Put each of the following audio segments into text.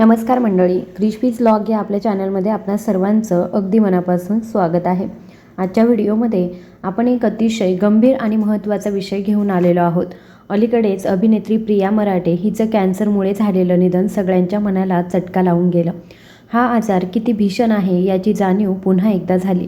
नमस्कार मंडळी क्रिशपीज लॉग या आपल्या चॅनलमध्ये आपणा सर्वांचं अगदी मनापासून स्वागत आहे. आजच्या व्हिडिओमध्ये आपण एक अतिशय गंभीर आणि महत्त्वाचा विषय घेऊन आलेलो आहोत. अलीकडेच अभिनेत्री प्रिया मराठे हिचं कॅन्सरमुळे झालेलं निधन सगळ्यांच्या मनाला चटका लावून गेलं. हा आजार किती भीषण आहे याची जाणीव पुन्हा एकदा झाली.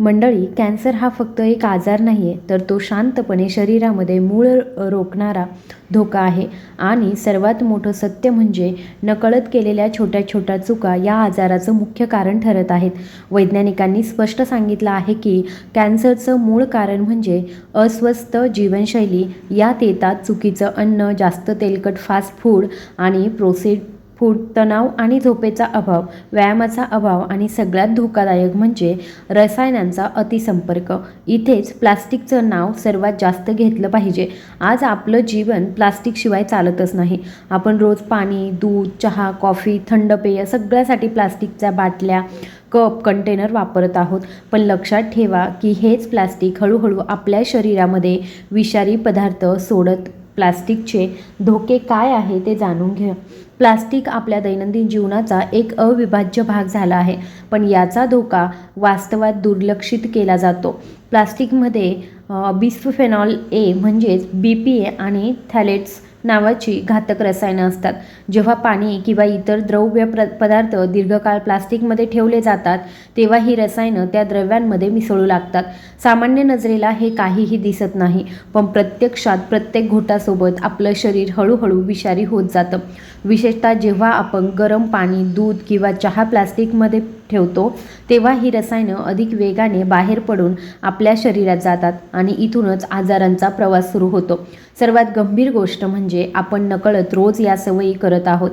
मंडळी कॅन्सर हा फक्त एक आजार नाही आहे तर तो शांतपणे शरीरामध्ये मूळ रोखणारा धोका आहे. आणि सर्वात मोठं सत्य म्हणजे नकळत केलेल्या छोट्या छोट्या चुका या आजाराचं मुख्य कारण ठरत आहेत. वैज्ञानिकांनी स्पष्ट सांगितलं आहे की कॅन्सरचं मूळ कारण म्हणजे अस्वस्थ जीवनशैली. यात येतात चुकीचं अन्न जास्त तेलकट फास्ट फूड आणि प्रोसेड फूड तणाव आणि झोपेचा अभाव व्यायामाचा अभाव आणि सगळ्यात धोकादायक म्हणजे रसायनांचा अतिसंपर्क. इथेच प्लास्टिकचं नाव सर्वात जास्त घेतलं पाहिजे. आज आपलं जीवन प्लास्टिकशिवाय चालतच नाही. आपण रोज पाणी दूध चहा कॉफी थंड पेय सगळ्यासाठी प्लास्टिकच्या बाटल्या कप कंटेनर वापरत आहोत. पण लक्षात ठेवा की हेच प्लास्टिक हळूहळू आपल्या शरीरामध्ये विषारी पदार्थ सोडत प्लास्टिकचे धोके काय आहे ते जाणून घ्या प्लास्टिक आपल्या दैनंदिन जीवनाचा एक अविभाज्य भाग झाला आहे पण याचा धोका वास्तवात दुर्लक्षित केला जातो. प्लास्टिकमध्ये बिस्फेनॉल ए म्हणजेच बी पी ए आणि थॅलेट्स नावाची घातक रसायनं असतात. जेव्हा पाणी किंवा इतर द्रव्य प्र पदार्थ दीर्घकाळ प्लास्टिकमध्ये ठेवले जातात तेव्हा ही रसायनं त्या द्रव्यांमध्ये मिसळू लागतात. सामान्य नजरेला हे काहीही दिसत नाही पण प्रत्यक्षात प्रत्येक घोटासोबत आपलं शरीर हळूहळू विषारी होत जातं. विशेषतः जेव्हा आपण गरम पाणी दूध किंवा चहा प्लास्टिकमध्ये ठेवतो तेव्हा ही रसायनं अधिक वेगाने बाहेर पडून आपल्या शरीरात जातात आणि इथूनच आजारांचा प्रवास सुरू होतो. सर्वात गंभीर गोष्ट म्हणजे आपण नकळत रोज या सवयी करत आहोत.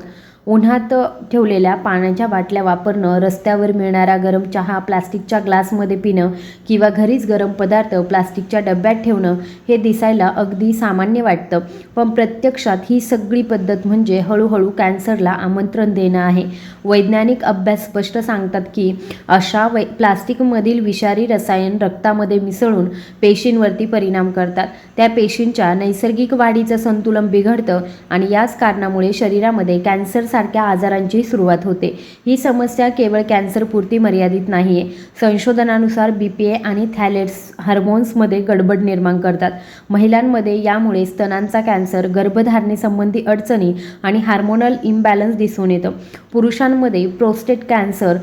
उन्हात ठेवलेल्या पाण्याच्या बाटल्या वापरणं रस्त्यावर मिळणारा गरम चहा प्लास्टिकच्या ग्लासमध्ये पिणं किंवा घरीच गरम पदार्थ प्लास्टिकच्या डब्यात ठेवणं हे दिसायला अगदी सामान्य वाटतं. पण प्रत्यक्षात ही सगळी पद्धत म्हणजे हळूहळू कॅन्सरला आमंत्रण देणं आहे. वैज्ञानिक अभ्यास स्पष्ट सांगतात की अशा वै प्लास्टिकमधील विषारी रसायन रक्तामध्ये मिसळून पेशींवरती परिणाम करतात. त्या पेशींच्या नैसर्गिक वाढीचं संतुलन बिघडतं आणि याच कारणामुळे शरीरामध्ये कॅन्सर सारख्या आजारांची सुरुवात होते. ही समस्या केवळ कॅन्सरपुरती मर्यादित नाही आहे संशोधनानुसार बी पी ए आणि थॅलेट्स हार्मोन्समध्ये गडबड निर्माण करतात. महिलांमध्ये यामुळे स्तनांचा कॅन्सर गर्भधारणेसंबंधी अडचणी आणि हार्मोनल इम्बॅलन्स दिसून येतं. पुरुषांमध्ये प्रोस्टेट कॅन्सर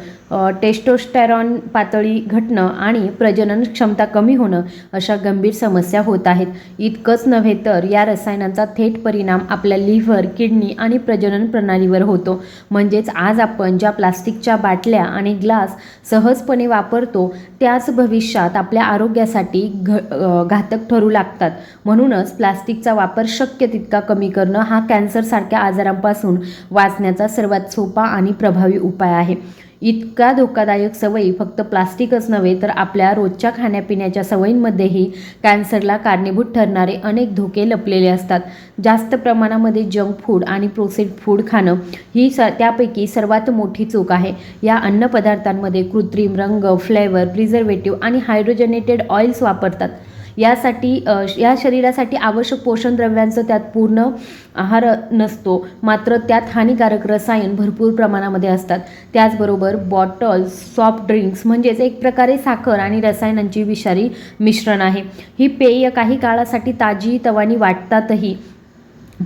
टेस्टोस्टेरॉन पातळी घटणं आणि प्रजनन क्षमता कमी होणं अशा गंभीर समस्या होत आहेत. इतकंच नव्हे तर या रसायनांचा थेट परिणाम आपल्या लिव्हर किडनी आणि प्रजनन प्रणालीवर होतो. म्हणजेच आज आपण ज्या प्लास्टिकच्या बाटल्या आणि ग्लास सहजपणे वापरतो त्याच भविष्यात आपल्या आरोग्यासाठी घ घातक ठरू लागतात. म्हणूनच प्लास्टिकचा वापर शक्य तितका कमी करणं हा कॅन्सरसारख्या आजारांपासून वाचण्याचा सर्वात सोपा आणि प्रभावी उपाय आहे. इतका धोकादायक सवयी फक्त प्लास्टिकच नव्हे तर आपल्या रोजच्या खाण्यापिण्याच्या सवयींमध्येही कॅन्सरला कारणीभूत ठरणारे अनेक धोके लपलेले असतात. जास्त प्रमाणामध्ये जंक फूड आणि प्रोसेस्ड फूड खाणं ही स त्यापैकी सर्वात मोठी चूक आहे. या अन्नपदार्थांमध्ये कृत्रिम रंग फ्लेवर प्रिझर्वेटिव्ह आणि हायड्रोजनेटेड ऑइल्स वापरतात. यासाठी या शरीरासाठी आवश्यक पोषण द्रव्यांचं त्यात पूर्ण आहार नसतो. मात्र त्यात हानिकारक रसायन भरपूर प्रमाणामध्ये असतात. त्याचबरोबर बॉटल्स सॉफ्ट ड्रिंक्स म्हणजेच एक प्रकारे साखर आणि रसायनांची विषारी मिश्रण आहे. ही पेय काही काळासाठी ताजी तवानी वाटतातही.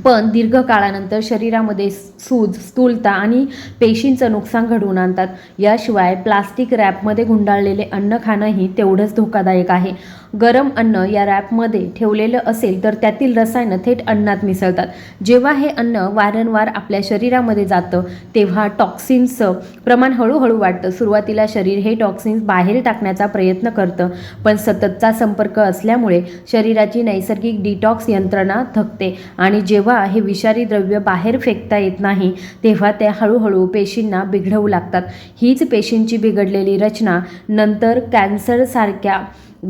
पण दीर्घकाळानंतर शरीरामध्ये सूज स्थूलता आणि पेशींचं नुकसान घडवून आणतात. याशिवाय प्लास्टिक रॅपमध्ये गुंडाळलेले अन्न खाणंही तेवढंच धोकादायक आहे. गरम अन्न या रॅपमध्ये ठेवलेलं असेल तर त्यातील रसायनं थेट अन्नात मिसळतात. जेव्हा हे अन्न वारंवार आपल्या शरीरामध्ये जातं तेव्हा टॉक्सिन्सचं प्रमाण हळूहळू वाढतं. सुरुवातीला शरीर हे टॉक्सिन्स बाहेर टाकण्याचा प्रयत्न करतं पण सततचा संपर्क असल्यामुळे शरीराची नैसर्गिक डिटॉक्स यंत्रणा थकते आणि जेव्हा हे विषारी द्रव्य बाहेर फेकता येत नाही तेव्हा ते हळूहळू पेशींना बिघडवू लागतात. हीच पेशींची बिघडलेली रचना नंतर कॅन्सरसारख्या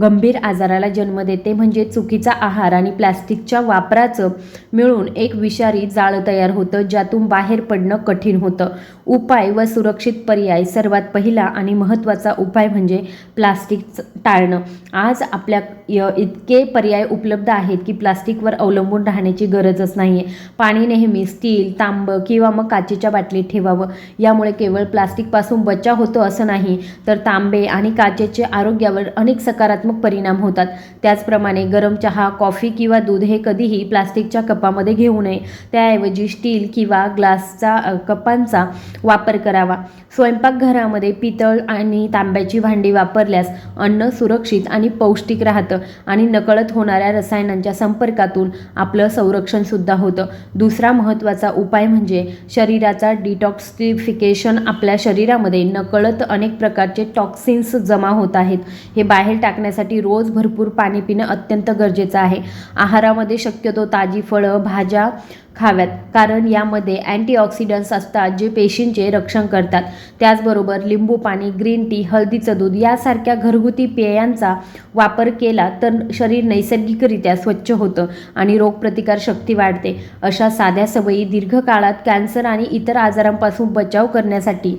गंभीर आजाराला जन्म देते म्हणजे चुकीचा आहार आणि प्लॅस्टिकच्या वापराचं मिळून एक विषारी जाळं तयार होतं ज्यातून बाहेर पडणं कठीण होतं. उपाय व सुरक्षित पर्याय सर्वात पहिला आणि महत्त्वाचा उपाय म्हणजे प्लास्टिक टाळणं. आज आपल्या य- इतके पर्याय उपलब्ध आहेत की प्लास्टिकवर अवलंबून राहण्याची गरजच नाही आहे पाणी नेहमी स्टील तांबं किंवा मग काचेच्या बाटलीत ठेवावं. यामुळे केवळ प्लास्टिकपासून बचाव होतो असं नाही तर तांबे आणि काचेचे आरोग्यावर अनेक सकारात्मक परिणाम होतात. त्याचप्रमाणे गरम चहा कॉफी किंवा दूध हे कधीही प्लास्टिकच्या कपामध्ये घेऊ नये. त्याऐवजी स्टील किंवा ग्लासचा कपांचा वापर करावा. स्वयंपाकघरामध्ये पितळ आणि तांब्याची भांडी वापरल्यास अन्न सुरक्षित आणि पौष्टिक राहतं आणि नकळत होणाऱ्या रसायनांच्या संपर्कातून आपलं संरक्षणसुद्धा होतं. दुसरा महत्त्वाचा उपाय म्हणजे शरीराचा डिटॉक्सिफिकेशन. आपल्या शरीरामध्ये नकळत अनेक प्रकारचे टॉक्सिन्स जमा होत आहेत. हे बाहेर टाकण्यासाठी रोज भरपूर पाणी पिणं अत्यंत गरजेचं आहे. आहारामध्ये शक्यतो ताजी फळं भाज्या खाव्यात. कारण यामध्ये अँटीऑक्सिडंट्स असतात जे पेशींचे रक्षण करतात. त्याचबरोबर लिंबू पाणी ग्रीन टी हळदीचं दूध यासारख्या घरगुती पेयांचा वापर केला तर शरीर नैसर्गिकरित्या स्वच्छ होतं आणि रोगप्रतिकार शक्ती वाढते. अशा साध्या सवयी दीर्घकाळात कॅन्सर आणि इतर आजारांपासून बचाव करण्यासाठी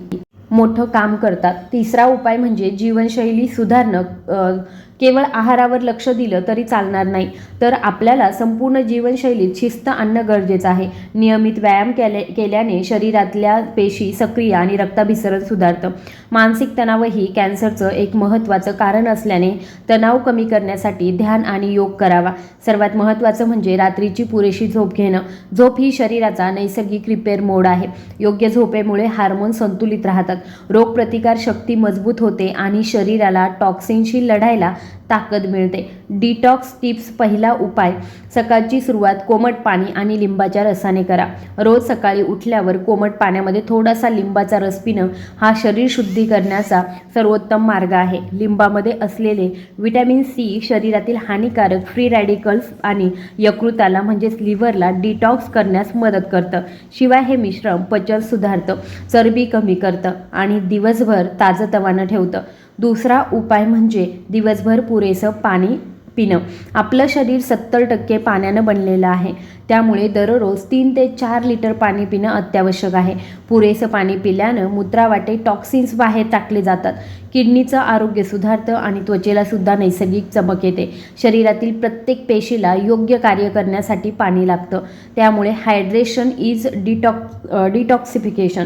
मोठं काम करतात. तिसरा उपाय म्हणजे जीवनशैली सुधारणं केवळ आहारावर लक्ष दिलं तरी चालणार नाही. तर आपल्याला संपूर्ण जीवनशैलीत शिस्त आणणं गरजेचं आहे. नियमित व्यायाम केले केल्याने शरीरातल्या पेशी सक्रिय आणि रक्ताभिसरण सुधारतं. मानसिक तणावही कॅन्सरचं एक महत्त्वाचं कारण असल्याने तणाव कमी करण्यासाठी ध्यान आणि योग करावा. सर्वात महत्त्वाचं म्हणजे रात्रीची पुरेशी झोप घेणं. झोप ही शरीराचा नैसर्गिक रिपेअर मोड आहे. योग्य झोपेमुळे हार्मोन संतुलित राहतात. रोगप्रतिकार शक्ती मजबूत होते आणि शरीराला टॉक्सिनशी लढायला ताकद मिळते. डिटॉक्स टिप्स पहिला उपाय सकाळची सुरुवात कोमट पाणी आणि लिंबाच्या रसाने करा. रोज सकाळी उठल्यावर कोमट पाण्यामध्ये थोडासा लिंबाचा रस पिणं हा शरीर शुद्धी करण्याचा सर्वोत्तम मार्ग आहे. लिंबामध्ये असलेले विटॅमिन सी शरीरातील हानिकारक फ्री रॅडिकल्स आणि यकृताला म्हणजेच लिव्हरला डिटॉक्स करण्यास मदत करतं. शिवाय हे मिश्रण पचन सुधारतं चरबी कमी करतं आणि दिवसभर ताजंतवानं ठेवतं. दुसरा उपाय म्हणजे दिवसभर पुरेसं पाणी पिणं. आपलं शरीर सत्तर टक्के पाण्यानं बनलेलं आहे. त्यामुळे दररोज तीन ते चार लिटर पाणी पिणं अत्यावश्यक आहे. पुरेसं पाणी पिल्यानं मूत्रावाटे टॉक्सिन्स बाहेर टाकले जातात. किडनीचं आरोग्य सुधारतं आणि त्वचेला सुद्धा नैसर्गिक चमक येते. शरीरातील प्रत्येक पेशीला योग्य कार्य करण्यासाठी पाणी लागतं. त्यामुळे हायड्रेशन इज डिटॉक्स डिटॉक्सिफिकेशन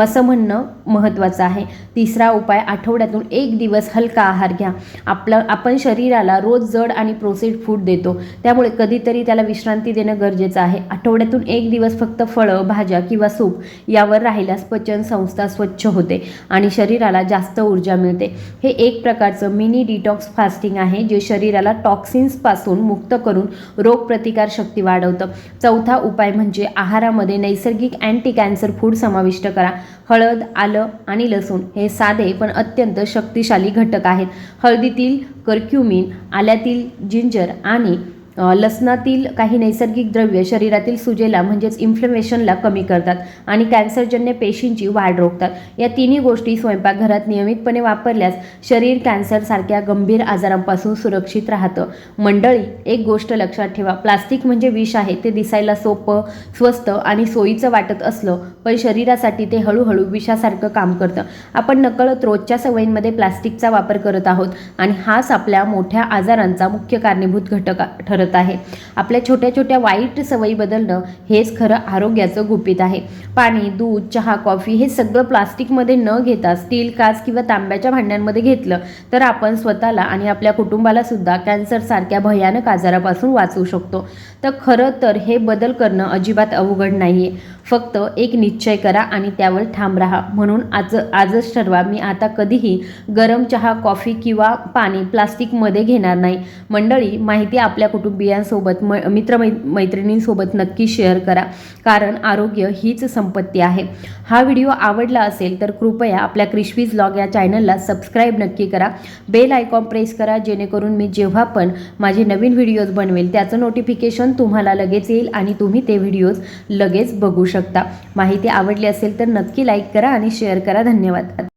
असं म्हणणं महत्त्वाचं आहे. तिसरा उपाय आठवड्यातून एक दिवस हलका आहार घ्या. आपलं आपण शरीराला रोज जड आणि प्रोसेस्ड फूड देतो. त्यामुळे कधीतरी त्याला विश्रांती देणं गरजेचं आहे. आठवड्यातून एक दिवस फक्त फळं भाज्या किंवा सूप यावर राहिल्यास पचन संस्था स्वच्छ होते आणि शरीराला जास्त ऊर्जा मिळते. हे एक प्रकारचं मिनी डिटॉक्स फास्टिंग आहे जे शरीराला टॉक्सिन्सपासून मुक्त करून रोगप्रतिकार शक्ती वाढवतं. चौथा उपाय म्हणजे आहारामध्ये नैसर्गिक अँटी कॅन्सर फूड समाविष्ट करा. हळद आलं आणि लसूण हे साधे पण अत्यंत शक्तिशाली घटक आहेत. हळदीतील कर्क्युमिन आल्यातील जिंजर आणि लसणातील काही नैसर्गिक द्रव्य शरीरातील सुजेला म्हणजेच इन्फ्लमेशनला कमी करतात आणि कॅन्सरजन्य पेशींची वाढ रोखतात. या तिन्ही गोष्टी स्वयंपाकघरात नियमितपणे वापरल्यास शरीर कॅन्सरसारख्या गंभीर आजारांपासून सुरक्षित राहतं. मंडळी एक गोष्ट लक्षात ठेवा. प्लास्टिक म्हणजे विष आहे ते दिसायला सोपं स्वस्त आणि सोयीचं वाटत असलं पण शरीरासाठी ते हळूहळू विषासारखं काम करतं. आपण नकळत रोजच्या सवयींमध्ये प्लास्टिकचा वापर करत आहोत आणि हाच आपल्या मोठ्या आजारांचा मुख्य कारणीभूत घटक ठरत आहे. आपल्या छोट्या छोट्या वाईट सवयी बदलणं हेच खरं आरोग्याचं गुपित आहे. पाणी दूध चहा कॉफी हे सगळं प्लास्टिकमध्ये न घेता स्टील काच किंवा तांब्याच्या भांड्यांमध्ये घेतलं तर आपण स्वतःला आणि आपल्या कुटुंबाला सुद्धा कॅन्सरसारख्या भयानक आजारापासून वाचवू शकतो. तर खरं तर हे बदल करणं अजिबात अवघड नाही आहे फक्त एक निश्चय करा आणि त्यावर ठाम राहा. म्हणून आज आजच ठरवा मी आता कधीही गरम चहा कॉफी किंवा पाणी प्लास्टिकमध्ये घेणार नाही. मंडळी माहिती आपल्या कुटुंबियांसोबत म मित्र मै मैत्रिणींसोबत नक्की शेअर करा. कारण आरोग्य हीच संपत्ती आहे. हा व्हिडिओ आवडला असेल तर कृपया आपल्या क्रिशवीज लॉग या चॅनलला सबस्क्राईब नक्की करा. बेल आयकॉन प्रेस करा जेणेकरून मी जेव्हा पण माझे नवीन व्हिडिओज बनवेल त्याचं नोटिफिकेशन तुम्हाला लगेच येईल आणि तुम्ही ते व्हिडिओज लगेच बघू शकता. माहिती आवडली असेल तर नक्की लाईक करा आणि शेअर करा. धन्यवाद.